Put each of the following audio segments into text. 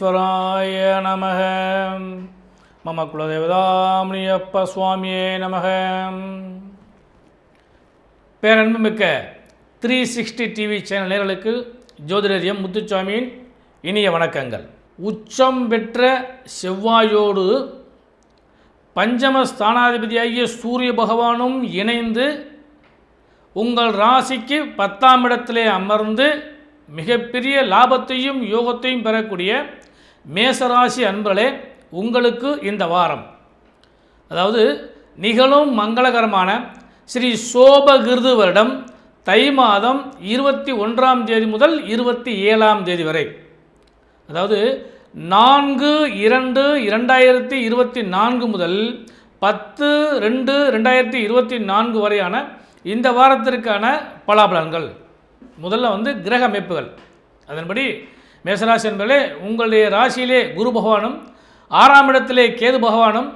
விக்னேஸ்வராய நமக. மம குலதேவதாமியப்ப சுவாமியே நமக. பேரன்புமிக்க த்ரீ சிக்ஸ்டி டிவி சேனல் நேர்களுக்கு ஜோதிடரியம் முத்துச்சாமியின் இனிய வணக்கங்கள். உச்சம் பெற்ற செவ்வாயோடு பஞ்சம ஸ்தானாதிபதியாகிய சூரிய பகவானும் இணைந்து உங்கள் ராசிக்கு பத்தாம் இடத்திலே அமர்ந்து மிகப்பெரிய லாபத்தையும் யோகத்தையும் பெறக்கூடிய மேசராசி அன்பர்களே உங்களுக்கு இந்த வாரம். அதாவது நிகழும் மங்களகரமான ஸ்ரீ சோபகிருது வருடம் தை மாதம் இருபத்தி ஒன்றாம் தேதி முதல் இருபத்தி ஏழாம் தேதி வரை. அதாவது நான்கு இரண்டு இரண்டாயிரத்தி இருபத்தி நான்கு முதல் பத்து ரெண்டு ரெண்டாயிரத்தி இருபத்தி நான்கு வரையான இந்த வாரத்திற்கான பலாபலன்கள். முதல்ல வந்து கிரக அமைப்புகள். அதன்படி மேசராசி என்பதிலே உங்களுடைய ராசியிலே குரு பகவானும் ஆறாம் இடத்திலே கேது பகவானும்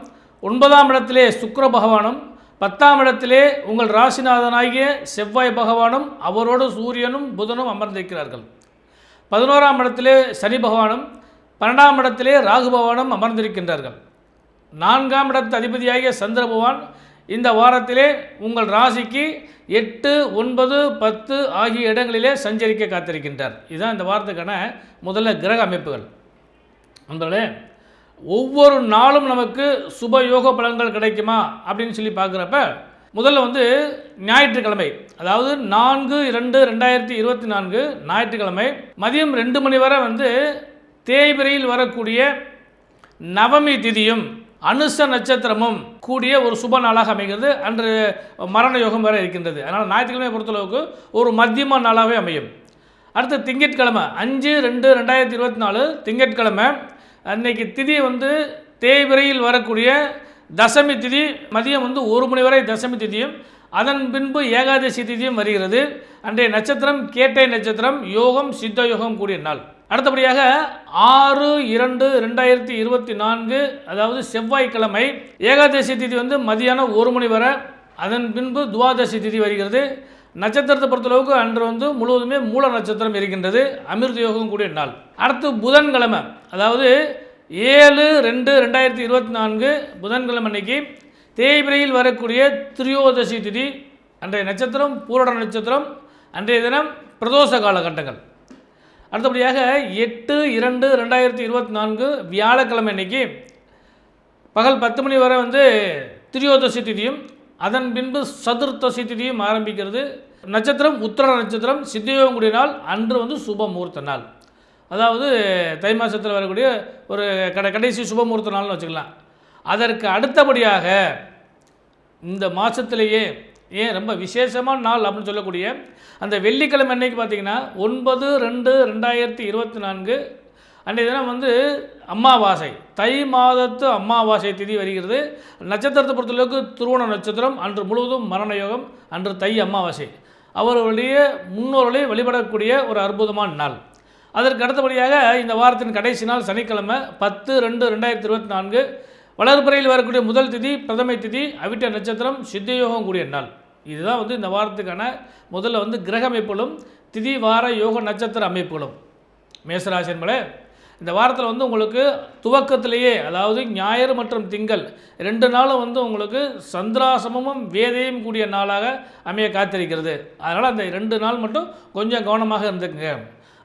ஒன்பதாம் இடத்திலே சுக்கர பகவானும் பத்தாம் இடத்திலே உங்கள் ராசிநாதனாகிய செவ்வாய் பகவானும் அவரோடு சூரியனும் புதனும் அமர்ந்திருக்கிறார்கள். பதினோராம் இடத்திலே சனி பகவானும் பன்னெண்டாம் இடத்திலே ராகு பகவானும் அமர்ந்திருக்கின்றார்கள். நான்காம் இடத்து அதிபதியாகிய சந்திர பகவான் இந்த வாரத்திலே உங்கள் ராசிக்கு எட்டு ஒன்பது பத்து ஆகிய இடங்களிலே சஞ்சரிக்க காத்திருக்கின்றார். இதுதான் இந்த வாரத்துக்கான முதல்ல கிரக அமைப்புகள். நண்பர்களே ஒவ்வொரு நாளும் நமக்கு சுப யோக பலன்கள் கிடைக்குமா அப்படின்னு சொல்லி பார்க்குறப்ப முதல்ல வந்து ஞாயிற்றுக்கிழமை அதாவது நான்கு இரண்டு ரெண்டாயிரத்தி இருபத்தி நான்கு ஞாயிற்றுக்கிழமை மதியம் ரெண்டு மணி வரை வந்து தேய்பிரையில் வரக்கூடிய நவமி திதியும் அனுச நட்சத்திரமும் கூடிய ஒரு சுப நாளாக அமைகிறது. அன்று மரண யோகம் வரை இருக்கின்றது. அதனால் ஞாயிற்றுக்கிழமை பொறுத்தளவுக்கு ஒரு மத்தியம நாளாகவே அமையும். அடுத்து திங்கட்கிழமை அஞ்சு ரெண்டு ரெண்டாயிரத்தி இருபத்தி நாலு திங்கட்கிழமை அன்னைக்கு திதி வந்து தேய்விரையில் வரக்கூடிய தசமி திதி மதியம் வந்து ஒரு மணி வரை தசமி திதியும் அதன் பின்பு ஏகாதசி திதியும் வருகிறது. அன்றைய நட்சத்திரம் கேட்டை நட்சத்திரம் யோகம் சித்த யோகம் கூடிய நாள். அடுத்தபடியாக ஆறு இரண்டு ரெண்டாயிரத்தி இருபத்தி நான்கு அதாவது செவ்வாய்க்கிழமை ஏகாதசி திதி வந்து மதியானம் ஒரு மணி வரை அதன் பின்பு துவாதசி திதி வருகிறது. நட்சத்திரத்தை பொறுத்தளவுக்கு அன்று வந்து முழுவதுமே மூல நட்சத்திரம் இருக்கின்றது. அமிர்த யோகம் கூடிய நாள். அடுத்து புதன்கிழமை அதாவது ஏழு ரெண்டு ரெண்டாயிரத்தி இருபத்தி நான்கு புதன்கிழமை அன்னைக்கு தேய்பிரையில் வரக்கூடிய திரியோதசி திதி அன்றைய நட்சத்திரம் பூரட நட்சத்திரம் அன்றைய தினம் பிரதோஷ காலகட்டங்கள். அடுத்தபடியாக எட்டு இரண்டு ரெண்டாயிரத்தி இருபத்தி நான்கு வியாழக்கிழமை அன்னைக்கு பகல் பத்து மணி வரை வந்து திரியோதசி திதியும் அதன் பின்பு சதுர்த்தசி திதியும் ஆரம்பிக்கிறது. நட்சத்திரம் உத்தர நட்சத்திரம் சித்தியோகங்குடி நாள் அன்று வந்து சுப முகூர்த்த நாள். அதாவது தை மாதத்தில் வரக்கூடிய ஒரு கடை கடைசி சுப முகூர்த்த நாள்னு வச்சுக்கலாம். அதற்கு அடுத்தபடியாக இந்த மாதத்திலேயே ஏன் ரொம்ப விசேஷமான நாள் அப்படின்னு சொல்லக்கூடிய அந்த வெள்ளிக்கிழமை அன்னைக்கு பார்த்தீங்கன்னா ஒன்பது ரெண்டு ரெண்டாயிரத்தி இருபத்தி நான்கு அன்றைய தினம் வந்து அம்மாவாசை தை மாதத்து அம்மாவாசை திதி வருகிறது. நட்சத்திரத்தை பொறுத்தளவுக்கு திருவோண நட்சத்திரம் அன்று முழுவதும் மரண யோகம் அன்று தை அம்மாவாசை அவர்களுடைய முன்னோர்களை வழிபடக்கூடிய ஒரு அற்புதமான நாள். அதற்கு அடுத்தபடியாக இந்த வாரத்தின் கடைசி நாள் சனிக்கிழமை பத்து ரெண்டு ரெண்டாயிரத்தி இருபத்தி நான்கு. வளர்பிறையில் வரக்கூடிய முதல் திதி பிரதமை திதி அவிட்ட நட்சத்திரம் சித்தயோகம் கூடிய நாள். இதுதான் வந்து இந்த வாரத்துக்கான முதல்ல வந்து கிரக அமைப்புகளும் திதி வார யோக நட்சத்திர அமைப்புகளும். மேசராசி இந்த வாரத்தில் வந்து உங்களுக்கு துவக்கத்திலேயே அதாவது ஞாயிறு மற்றும் திங்கள் ரெண்டு நாளும் வந்து உங்களுக்கு சந்திராசமும் வேதையும் கூடிய நாளாக அமைய காத்திருக்கிறது. அதனால் அந்த ரெண்டு நாள் மட்டும் கொஞ்சம் கவனமாக இருந்துக்குங்க.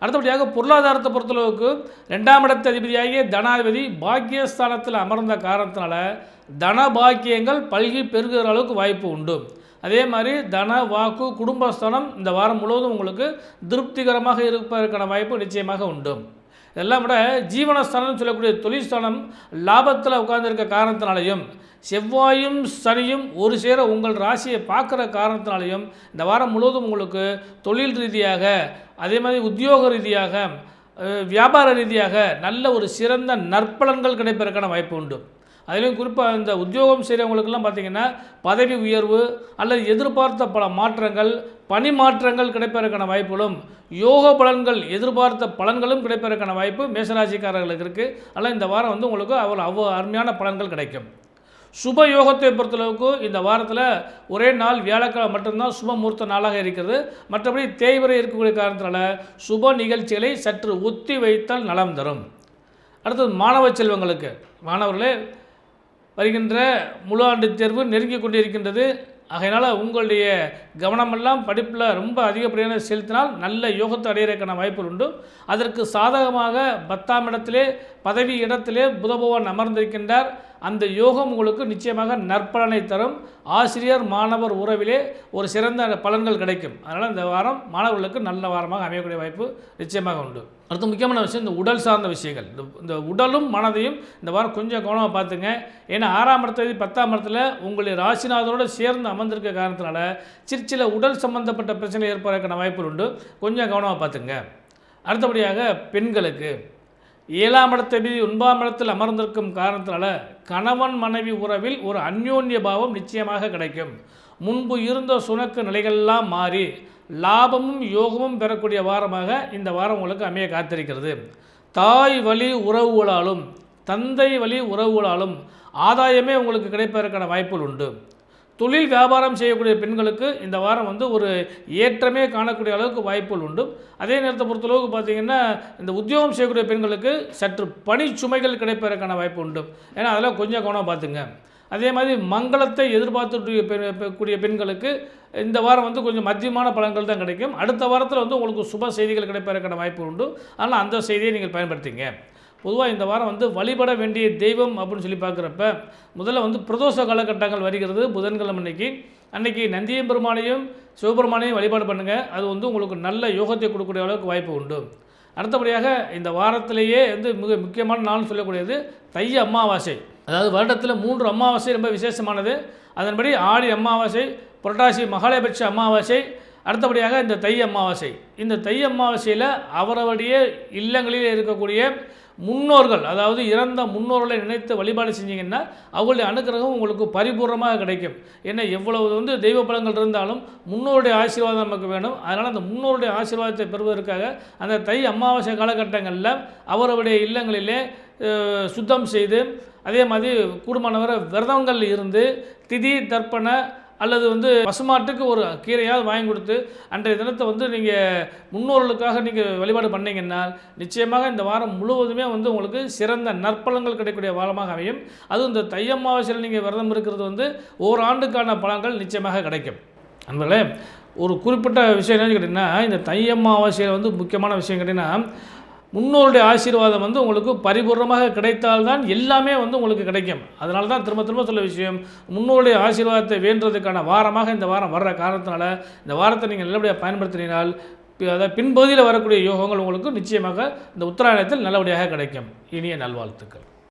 அடுத்தபடியாக பொருளாதாரத்தை பொறுத்தளவுக்கு ரெண்டாம் இடத்து அதிபதியாகிய தனாதிபதி பாக்கியஸ்தானத்தில் அமர்ந்த காரணத்தினால தன பாக்கியங்கள் பல்கி பெருகிற அளவுக்கு வாய்ப்பு உண்டு. அதே மாதிரி தன வாக்கு குடும்பஸ்தானம் இந்த வாரம் முழுவதும் உங்களுக்கு திருப்திகரமாக இருப்பதற்கான வாய்ப்பு நிச்சயமாக உண்டு. இதெல்லாம் விட ஜீவனஸ்தானம் சொல்லக்கூடிய தொழில்ஸ்தானம் லாபத்தில் உட்கார்ந்துருக்க காரணத்தினாலையும் செவ்வாயும் சனியும் ஒரு சேர உங்கள் ராசியை பார்க்குற காரணத்தினாலையும் இந்த வாரம் முழுவதும் உங்களுக்கு தொழில் ரீதியாக அதே மாதிரி உத்தியோக ரீதியாக வியாபார ரீதியாக நல்ல ஒரு சிறந்த நற்பலன்கள் கிடைப்பதற்கான வாய்ப்பு உண்டு. அதிலும் குறிப்பாக இந்த உத்தியோகம் செய்கிறவங்களுக்கெல்லாம் பார்த்திங்கன்னா பதவி உயர்வு அல்லது எதிர்பார்த்த பல மாற்றங்கள் பணி மாற்றங்கள் கிடைப்பதற்கான வாய்ப்புகளும் யோக பலன்கள் எதிர்பார்த்த பலன்களும் கிடைப்பதற்கான வாய்ப்பு மேசராசிக்காரர்களுக்கு இருக்குது அதனால் இந்த வாரம் வந்து உங்களுக்கு அவ்வளோ அவ்வளோ அருமையான பலன்கள் கிடைக்கும். சுப யோகத்தை பொறுத்தளவுக்கு இந்த வாரத்தில் ஒரே நாள் வியாழக்கிழமை மட்டும்தான் சுப முகூர்த்த நாளாக இருக்கிறது. மற்றபடி தேய்வரை இருக்கக்கூடிய காரணத்தினால சுப நிகழ்ச்சிகளை சற்று ஒத்தி வைத்தால் நலம் தரும். அடுத்தது மாணவ செல்வங்களுக்கு. மாணவர்களே வருகின்ற முழு ஆண்டு தேர்வு நெருங்கி கொண்டிருக்கின்றது. ஆகையினால் உங்களுடைய கவனமெல்லாம் படிப்பில் ரொம்ப அதிகப்படியான செலுத்தினால் நல்ல யோகத்தை அடையிறதுக்கான வாய்ப்புகள் உண்டு. அதற்கு சாதகமாக பத்தாம் இடத்திலே பதவி இடத்திலே புதபகவான் அமர்ந்திருக்கின்றார். அந்த யோகம் உங்களுக்கு நிச்சயமாக நற்பலனை தரும். ஆசிரியர் மாணவர் உறவிலே ஒரு சிறந்த பலன்கள் கிடைக்கும். அதனால் இந்த வாரம் மாணவர்களுக்கு நல்ல வாரமாக அமையக்கூடிய வாய்ப்பு நிச்சயமாக உண்டு. அடுத்து முக்கியமான விஷயம் இந்த உடல் சார்ந்த விஷயங்கள். இந்த இந்த உடலும் மனதையும் இந்த வாரம் கொஞ்சம் கவனமாக பார்த்துங்க. ஏன்னா ஆறாம் இடத்துல பத்தாம் இடத்துல உங்களுடைய ராசிநாதரோடு சேர்ந்து அமர்ந்திருக்க காரணத்தினால சிறு சில உடல் சம்பந்தப்பட்ட பிரச்சனை ஏற்படுறதுக்கான வாய்ப்புகள் உண்டு. கொஞ்சம் கவனமாக பார்த்துங்க. அடுத்தபடியாக பெண்களுக்கு. ஏழாம் இடத்தடி ஒன்பதாம் இடத்தில் அமர்ந்திருக்கும் காரணத்தினால கணவன் மனைவி உறவில் ஒரு அந்யோன்ய பாவம் நிச்சயமாக கிடைக்கும். முன்பு இருந்த சுணக்கு நிலைகள்லாம் மாறி லாபமும் யோகமும் பெறக்கூடிய வாரமாக இந்த வாரம் உங்களுக்கு அமைய காத்திருக்கிறது. தாய் வழி உறவுகளாலும் தந்தை வழி உறவுகளாலும் ஆதாயமே உங்களுக்கு கிடைப்பதற்கான வாய்ப்புகள் உண்டு. தொழில் வியாபாரம் செய்யக்கூடிய பெண்களுக்கு இந்த வாரம் வந்து ஒரு ஏற்றமே காணக்கூடிய அளவுக்கு வாய்ப்புகள் உண்டு. அதே நேரத்தை பொறுத்தளவுக்கு பார்த்தீங்கன்னா இந்த உத்தியோகம் செய்யக்கூடிய பெண்களுக்கு சற்று பணி சுமைகள் கிடைப்பதற்கான வாய்ப்பு உண்டு. ஏன்னா அதெல்லாம் கொஞ்சம் கவனம் பார்த்துங்க. அதே மாதிரி மங்களத்தை எதிர்பார்த்துட்டு கூடிய பெண்களுக்கு இந்த வாரம் வந்து கொஞ்சம் மத்தியமான பலன்கள் தான் கிடைக்கும். அடுத்த வாரத்தில் வந்து உங்களுக்கு சுப செய்திகள் கிடைப்பதற்கான வாய்ப்பு உண்டு. அதனால் அந்த செய்தியை நீங்கள் பயன்படுத்திங்க. பொதுவாக இந்த வாரம் வந்து வழிபட வேண்டிய தெய்வம் அப்படின்னு சொல்லி பார்க்குறப்ப முதல்ல வந்து பிரதோஷ காலகட்டங்கள் வருகிறது புதன்கிழமை அன்னைக்கு. அன்னைக்கு நந்தியம் பெருமானையும் சிவபெருமானையும் வழிபாடு பண்ணுங்கள் அது வந்து உங்களுக்கு நல்ல யோகத்தை கொடுக்கக்கூடிய அளவுக்கு வாய்ப்பு உண்டு. அடுத்தபடியாக இந்த வாரத்திலேயே வந்து மிக முக்கியமான நாள்னு சொல்லக்கூடியது தை அமாவாசை. அதாவது வருடத்தில் மூன்று அமாவாசை ரொம்ப விசேஷமானது. அதன்படி ஆடி அமாவாசை புரட்டாசி மகாலயபட்ச அமாவாசை அடுத்தபடியாக இந்த தை அமாவாசை. இந்த தை அமாவாசையில் அவரவருடைய இல்லங்களில் இருக்கக்கூடிய முன்னோர்கள் அதாவது இறந்த முன்னோர்களை நினைத்து வழிபாடு செஞ்சீங்கன்னா அவங்களுடைய அனுகிரகம் உங்களுக்கு பரிபூர்ணமாக கிடைக்கும். ஏன்னா எவ்வளவு வந்து தெய்வ பலங்கள் இருந்தாலும் முன்னோருடைய ஆசீர்வாதம் நமக்கு வேணும். அதனால் அந்த முன்னோருடைய ஆசீர்வாதத்தை பெறுவதற்காக அந்த தை அமாவாசை காலகட்டங்களில் அவருடைய இல்லங்களிலே சுத்தம் செய்து அதே மாதிரி கூடுமானவரை விரதங்கள் இருந்து திதி தர்ப்பண அல்லது வந்து பசுமாட்டுக்கு ஒரு கீரையாவது வாங்கி கொடுத்து அன்றைய தினத்தை வந்து நீங்கள் முன்னோர்களுக்காக நீங்கள் வழிபாடு பண்ணீங்கன்னா நிச்சயமாக இந்த வாரம் முழுவதுமே வந்து உங்களுக்கு சிறந்த நற்பலங்கள் கிடைக்கக்கூடிய வாரமாக அமையும். அதுவும் இந்த தை அமாவாசையில் நீங்கள் விரதம் இருக்கிறது வந்து ஓராண்டுக்கான பலன்கள் நிச்சயமாக கிடைக்கும். அன்பர்களே ஒரு குறிப்பிட்ட விஷயம் என்னன்னு கேட்டிங்கன்னா இந்த தை அமாவாசையில் வந்து முக்கியமான விஷயம் கேட்டிங்கன்னா முன்னோருடைய ஆசீர்வாதம் வந்து உங்களுக்கு பரிபூர்ணமாக கிடைத்தால்தான் எல்லாமே வந்து உங்களுக்கு கிடைக்கும். அதனால தான் திரும்ப திரும்ப சொல்ல விஷயம் முன்னோருடைய ஆசீர்வாதத்தை வேண்டுறதுக்கான வாரமாக இந்த வாரம் வர்ற காரணத்தினால இந்த வாரத்தை நீங்கள் நல்லபடியாக பயன்படுத்தினால் அதாவது பின்பகுதியில் வரக்கூடிய யோகங்கள் உங்களுக்கு நிச்சயமாக இந்த உத்தராயணத்தில் நல்லபடியாக கிடைக்கும். இனிய நல்வாழ்த்துக்கள்.